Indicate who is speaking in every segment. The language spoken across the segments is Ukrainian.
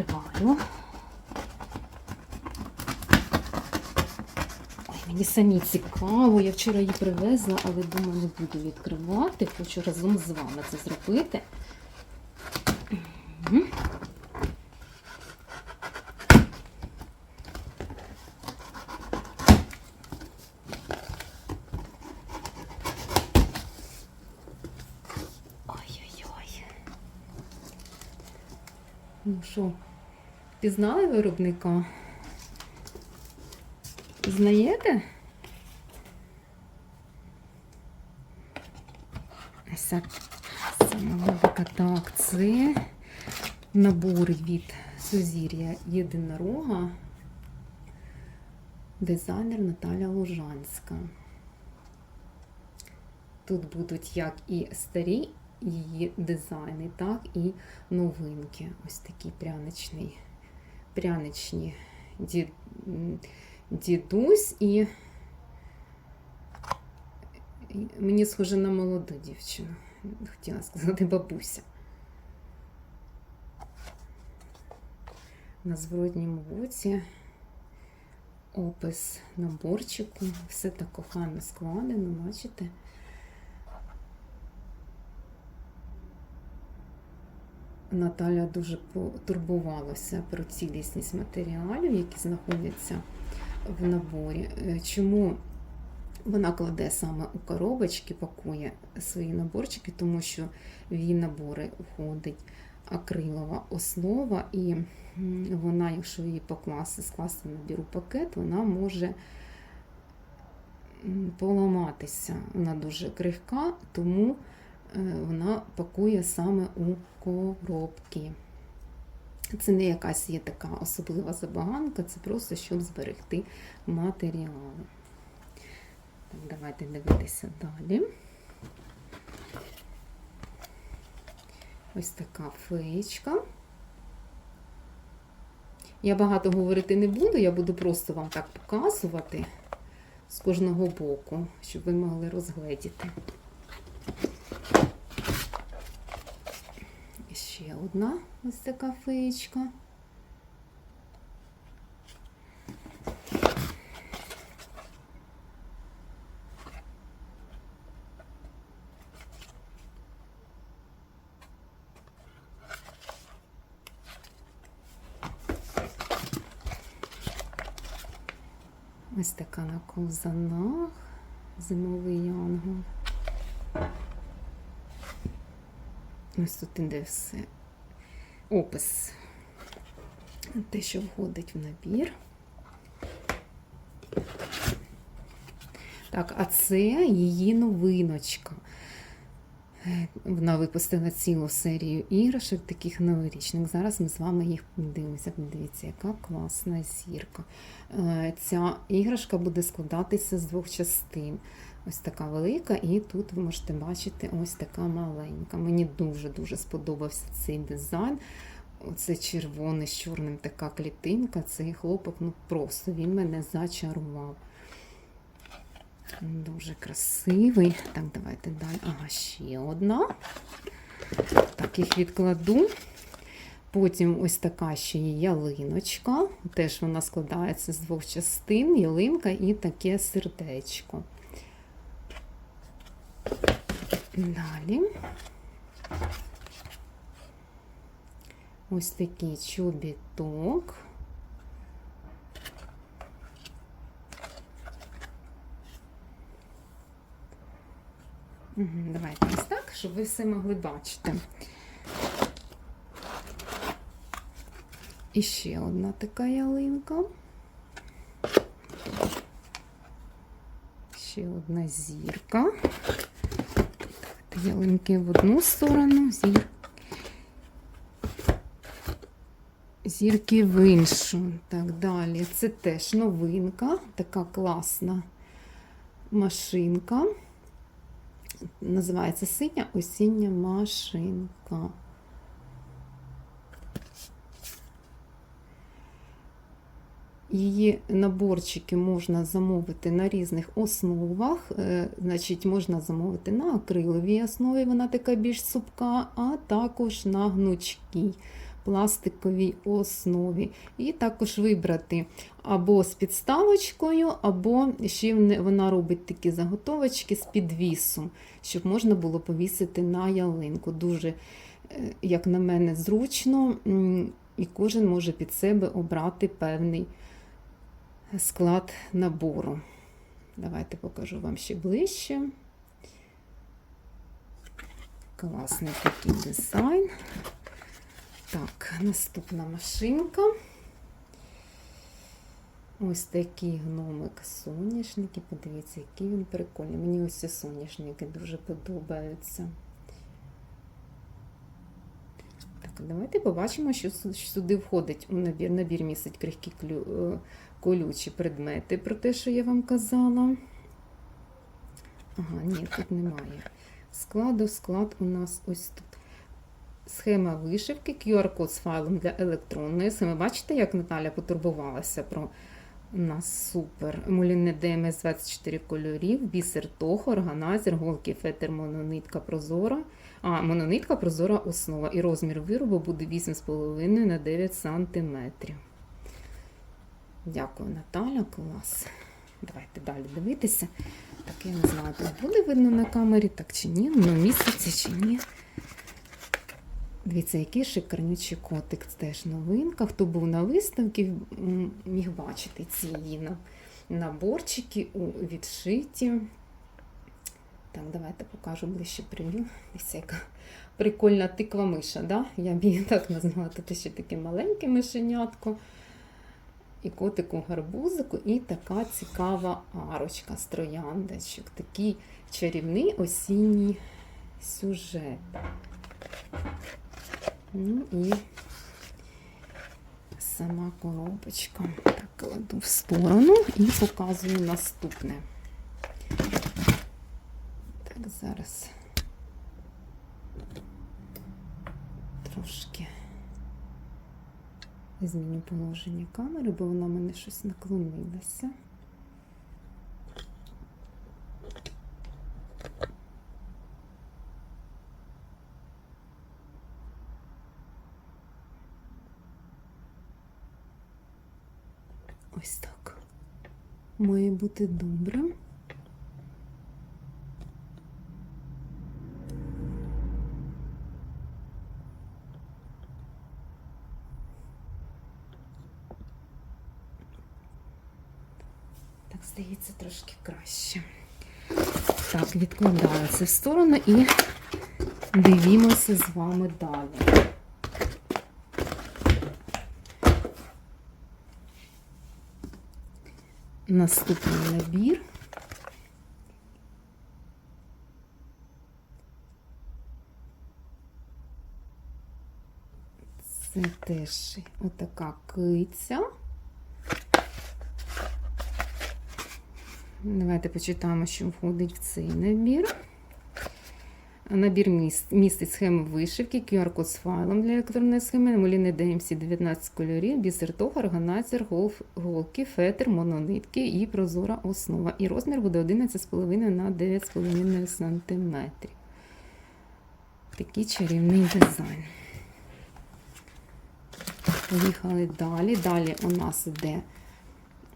Speaker 1: відкриваю. Ой, мені самі цікаво. Я вчора її привезла, але думаю, не буду відкривати. Хочу разом з вами це зробити. Ой-ой-ой. Ну що, пізнали виробника? Знаєте? Так. Самолюбика. Так, це набори від Сузір'я Єдинорога. Дизайнер Наталя Лужанська. Тут будуть як і старі її дизайни, так і новинки. Ось такі пряничний, пряничні ді, дідусь і мені схоже на молоду дівчину. Хотіла сказати бабуся. На зворотньому боці опис наборчику. Все так кохано складено, бачите? Наталя дуже потурбувалася про цілісність матеріалів, які знаходяться в наборі. Е, Чому вона кладе саме у коробочки, пакує свої наборчики, тому що в її набори входить акрилова основа, і вона, якщо її покласти, скласти в набір у пакет, вона може поламатися. Вона дуже крихка, тому вона пакує саме у коробки. Це не якась є така особлива забаганка, це просто щоб зберегти матеріали. Так, давайте дивитися далі. Ось така феєчка. Я багато говорити не буду, я буду просто вам так показувати з кожного боку, щоб ви могли розгледіти. Ще одна ось така феєчка. Ось така на ковзанах. Зимовий янгол. Ось тут іде все. Опис. Те, що входить в набір. Так, а це її новиночка. Вона випустила цілу серію іграшок, таких новорічних. Зараз ми з вами їх подивимося. Подивіться, яка класна зірка. Е, Ця іграшка буде складатися з двох частин. Ось така велика, і тут ви можете бачити ось така маленька. Мені дуже-дуже сподобався цей дизайн. Оце червоне з чорним така клітинка. Цей хлопок, ну просто він мене зачарував. Дуже красивий. Так, давайте далі. Ага, ще одна. Так, їх відкладу. Потім ось така ще є ялиночка. Теж вона складається з двох частин: ялинка і таке сердечко. Далі. Ось такий чобіток. Мгм, Давайте ось так, щоб ви все могли бачити. І ще одна така ялинка. Ще одна зірка. Ялинки в одну сторону, зір... зірки в іншу. Так, далі. Це теж новинка, така класна машинка. Називається синя осіння машинка. Її наборчики можна замовити на різних основах. Е, Значить, можна замовити на акриловій основі, вона така більш супка, а також на гнучкій пластиковій основі. І також вибрати або з підставочкою, або ще вона робить такі заготовочки з підвісом, щоб можна було повісити на ялинку. Дуже, е, як на мене, зручно, і кожен може під себе обрати певний склад набору. Давайте покажу вам ще ближче. Класний такий дизайн. Так, наступна машинка. Ось такий гномик соняшники. Подивіться, який він прикольний. Мені ось ці соняшники дуже подобаються. Так, давайте побачимо, що сюди входить у набір. Набір містить крихкі е, колючі предмети, про те, що я вам казала. Ага, ні, тут немає. Складу склад у нас ось тут. Схема вишивки, QR-код з файлом для електронної схеми. Бачите, як Наталя потурбувалася про нас супер. Муліне ДМС 24 кольорів, бісер тохо, органайзер, голки, фетер, мононитка прозора. А, мононитка прозора основа. І розмір виробу буде 8,5 на 9 см. Дякую, Наталя, клас. Давайте далі дивитися. Так, я не знаю, тут буде видно на камері, так чи ні, ну місяці чи ні. Дивіться, який шикарнючий котик. Це теж новинка. Хто був на виставці, міг бачити ці її наборчики у відшиті. Так, давайте покажу ближче прев'ю. Дивіться, яка прикольна тиква миша, да? я б її так назвала. Тут ще таке маленьке мишенятко. І котик у гарбузику, і така цікава арочка з трояндочок. Такий чарівний осінній сюжет. Ну і сама коробочка. Так, кладу в сторону і показую наступне. Так, зараз трошки зміню положення камери, бо вона в мене щось наклонилася. Ось так. Має бути добре. Так, здається, трошки краще. Так, відкладаю це в сторону і дивімося з вами далі. Наступний набір. Це теж отака киця. Давайте почитаємо, що входить в цей набір. Набір містить схеми вишивки, QR-код з файлом для електронної схеми, Моліни DMC 19 кольорів, бісер тог, органайзер, голки, фетр, мононитки і прозора основа. І розмір буде 11,5 на 9,5 см. Такий чарівний дизайн. Поїхали далі. Далі у нас йде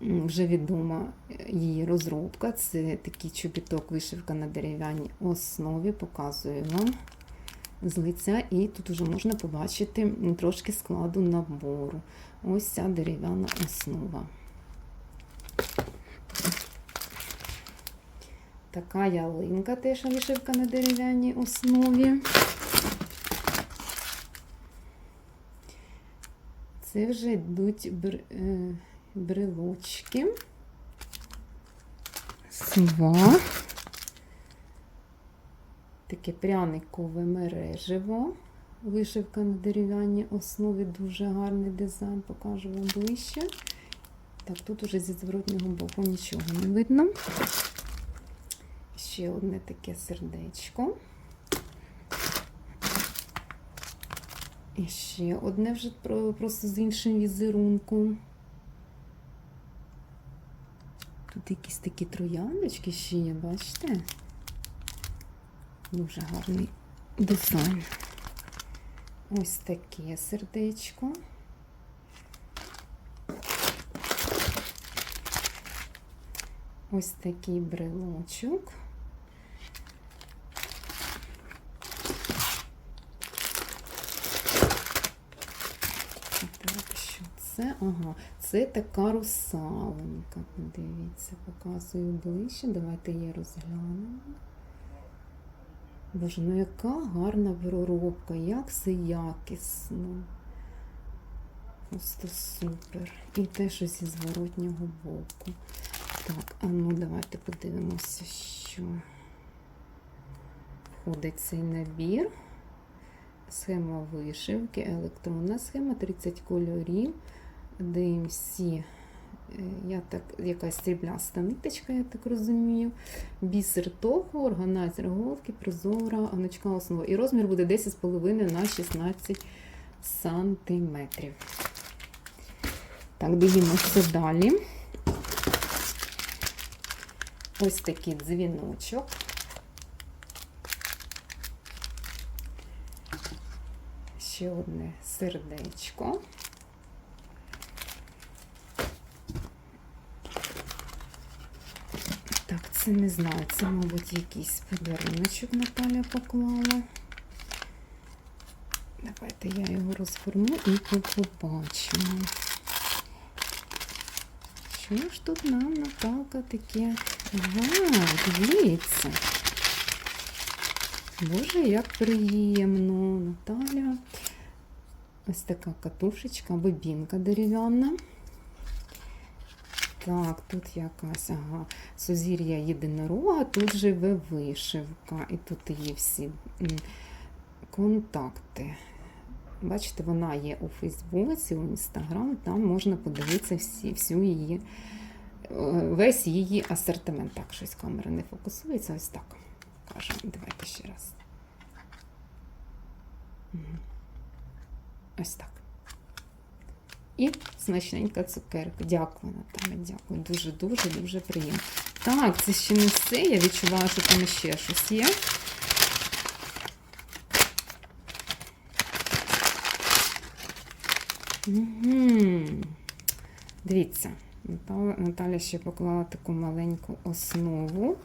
Speaker 1: вже відома її розробка. Це такий чобіток вишивка на дерев'яній основі. Показую вам з лиця. І тут вже можна побачити трошки складу набору. Ось ця дерев'яна основа. Така ялинка теж вишивка на дерев'яній основі. Це вже йдуть е, брелочки. Сва. Таке пряникове мережево. Вишивка на дерев'яній основі, дуже гарний дизайн, покажу вам ближче. Так, тут уже зі зворотнього боку нічого не видно. Ще одне таке сердечко. І ще одне вже просто з іншим візерунком. Тут якісь такі трояндочки ще є, бачите? Дуже гарний дизайн. Ось таке сердечко. Ось такий брелочок. Так, що це? Ага, це така русалонька. Подивіться, показую ближче. Давайте її розглянемо. Боже, ну яка гарна проробка, як все якісно. Просто супер. І те, що зі зворотнього боку. Так, а ну давайте подивимося, що входить цей набір. Схема вишивки, електронна схема, 30 кольорів. DMC, е, я так, якась срібляста ниточка, я так розумію. Бісер того, органайзер головки, прозора, гнучка основа. І розмір буде 10,5 на 16 сантиметрів. Так, дивимося далі. Ось такий дзвіночок. Ще одне сердечко. Так, це не знаю, це, мабуть, якийсь подаруночок Наталя поклала. Давайте я його розгорну і побачимо. Що ж тут нам Наталка таке? Ага, дивіться. Боже, як приємно, Наталя. Ось така катушечка, бобінка дерев'яна. Так, тут якась, ага, сузір'я єдинорога, тут живе вишивка. І тут є всі контакти. Бачите, вона є у Фейсбуці, у Інстаграм, там можна подивитися всі, всю її, е, весь її асортимент. Так, щось камера не фокусується, ось так. Кажемо, давайте ще раз. Ось так. І смачненька цукерка. Дякую, Наталя, дякую. Дуже-дуже дуже приємно. Так, це ще не все. Я відчуваю, що там ще щось є. Угу. Дивіться, Наталя, Наталя ще поклала таку маленьку основу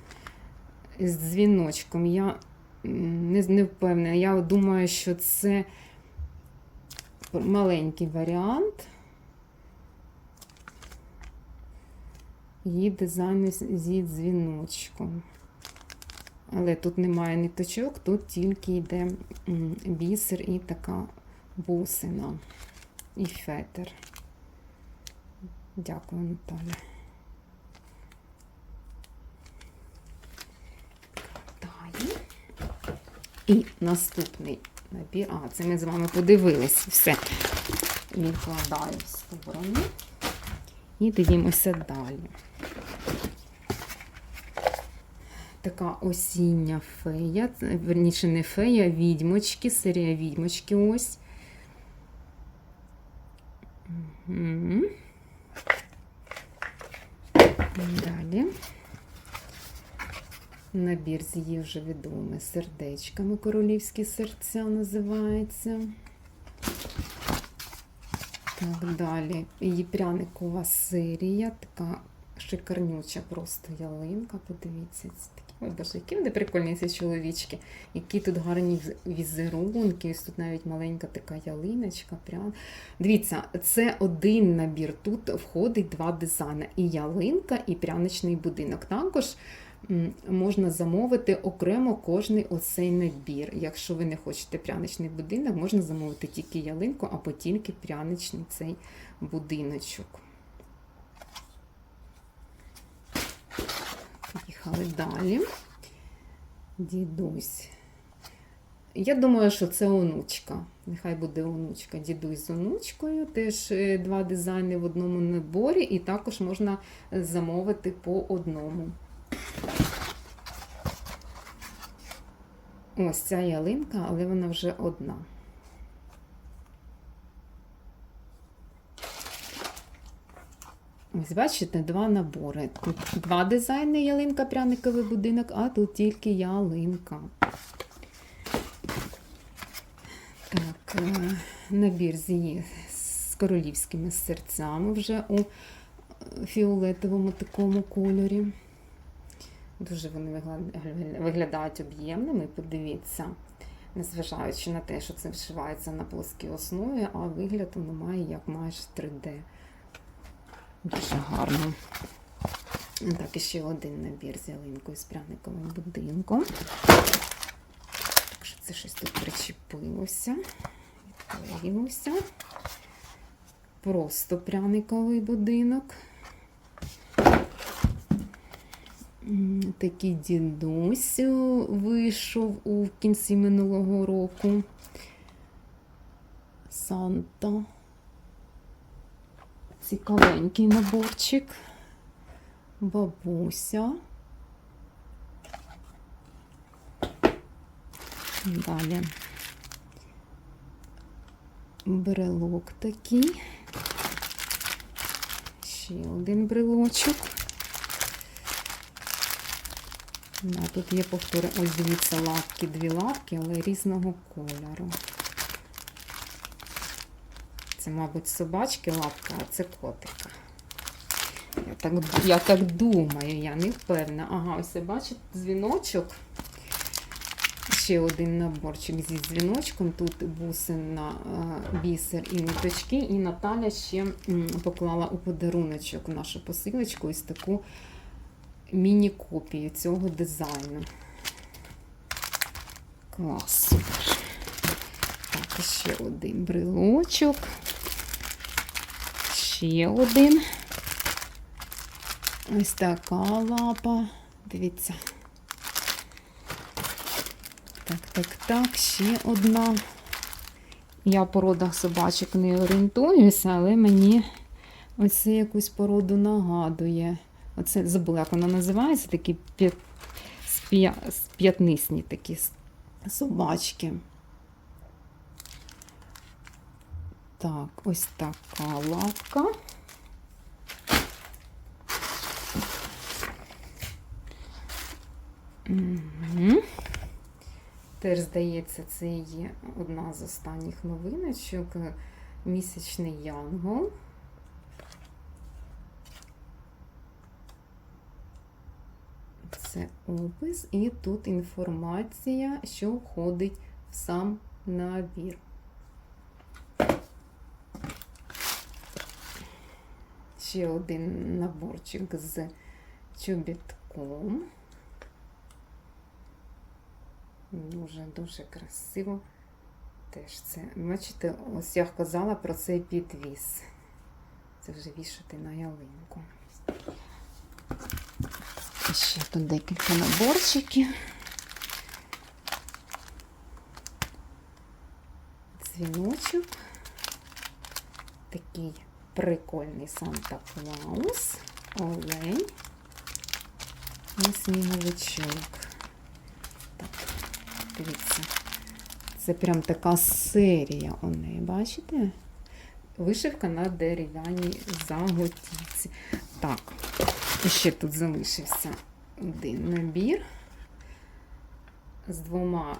Speaker 1: з дзвіночком. Я не, не впевнена. Я думаю, що це маленький варіант. Її дизайну зі дзвіночком. Але тут немає ниточок, тут тільки йде бісер і така бусина. І фетер. Дякую, Наталя. Далі. І наступний набір. А, це ми з вами подивились. Все. Відкладаю в сторону. І дивимося далі. Така осіння фея, верніше не фея, відьмочки, серія відьмочки ось. Далі. Набір з її вже відомими сердечками. Королівські серця називається. Так, далі. Її пряникова серія, така шикарнюча просто ялинка. Подивіться, це. Ой, боже, які вони прикольні ці чоловічки. Які тут гарні візерунки. Ось тут навіть маленька така ялиночка. Прям. Дивіться, це один набір. Тут входить два дизайни: і ялинка, і пряничний будинок. Також можна замовити окремо кожний оцей набір. Якщо ви не хочете пряничний будинок, можна замовити тільки ялинку або тільки пряничний цей будиночок. Поїхали далі. Дідусь. Я думаю, що це онучка. Нехай буде онучка. Дідусь з онучкою. Теж е, два дизайни в одному наборі, і також можна замовити по одному. Ось ця ялинка, але вона вже одна. Ось бачите, два набори. Тут два дизайни ялинка, пряниковий будинок, а тут тільки ялинка. Так, е, набір з її з королівськими серцями вже у е, фіолетовому такому кольорі. Дуже вони виглядають об'ємними. Подивіться, незважаючи на те, що це вшивається на плоскій основі, а вигляд воно має як майже 3D. Дуже гарно. Так, і ще один набір з ялинкою з пряниковим будинком. Так що це щось тут причепилося, відклеїлося. Просто пряниковий будинок. Такий дідусь вийшов у кінці минулого року. Санта. Цікавенький наборчик. Бабуся. Далі. Брелок такий. Ще один брелочок. Да, тут є повтори. Ось дивіться, лапки, дві лапки, але різного кольору. Це, мабуть, собачки лапка, а це котика. Я так, я так думаю, я не впевнена. Ага, ось бачите, дзвіночок. Ще один наборчик зі дзвіночком. Тут бусина, е, бісер і ниточки. І Наталя ще поклала у подаруночок нашу посилочку ось таку міні-копію цього дизайну. Клас. Так, ще один брелочок. Ще один. Ось така лапа. Дивіться. Так, так, так, ще одна. Я в породах собачок не орієнтуюся, але мені оце якусь породу нагадує. Оце забула, як вона називається, такі п'я- сп'я- сп'ятнисні такі собачки. Так, ось така лапка. Угу. Теж, здається, це є одна з останніх новиночок. Місячний янгол. Це опис, і тут інформація, що входить в сам набір. Ще один наборчик з чобітком. Дуже-дуже красиво. Теж це, бачите, ось я казала про цей підвіс. Це вже вішати на ялинку. Ще тут декілька наборчиків. Дзвіночок. Такий прикольний Санта Клаус. Олень. І сніговичок. Так, дивіться. Це прям така серія у неї, бачите? Вишивка на дерев'яній заготівці. Так, ще тут залишився один набір з двома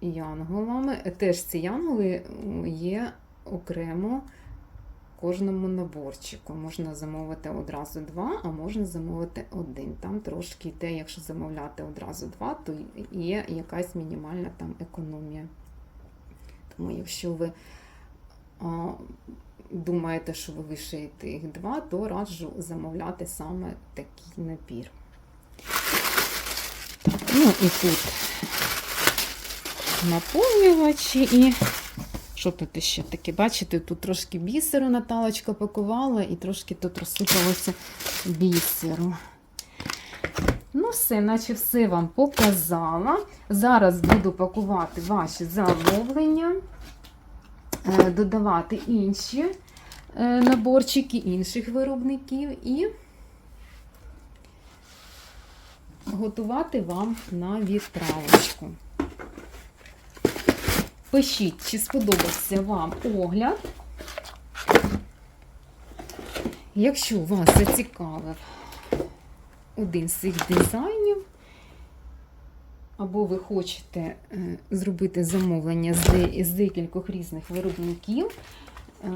Speaker 1: янголами. Теж ці янголи є окремо кожному наборчику. Можна замовити одразу два, а можна замовити один. Там трошки йде, якщо замовляти одразу два, то є якась мінімальна там економія. Тому якщо ви а, думаєте, що ви вишиєте їх два, то раджу замовляти саме такий набір. Ну і тут наповнювачі і що тут ще таке? Бачите, тут трошки бісеру Наталочка пакувала і трошки тут розсипалося бісеру. Ну, все, наче все вам показала. Зараз буду пакувати ваші замовлення, е, додавати інші е, наборчики інших виробників і готувати вам на відправочку. Пишіть, чи сподобався вам огляд. Якщо вас зацікавив один з цих дизайнів, або ви хочете е, зробити замовлення з, декількох різних виробників, е,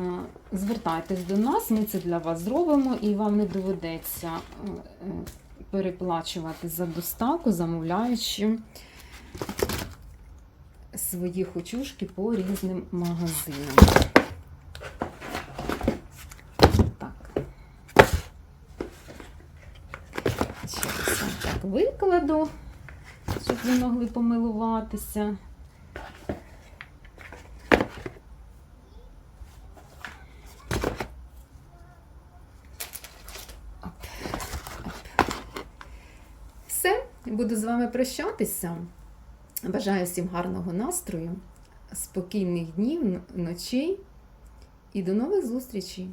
Speaker 1: звертайтесь до нас, ми це для вас зробимо, і вам не доведеться е, переплачувати за доставку, замовляючи свої хочушки по різним магазинам. Так. Зараз так викладу, щоб ви могли помилуватися. Буду з вами прощатися. Бажаю всім гарного настрою, спокійних днів, ночей і до нових зустрічей!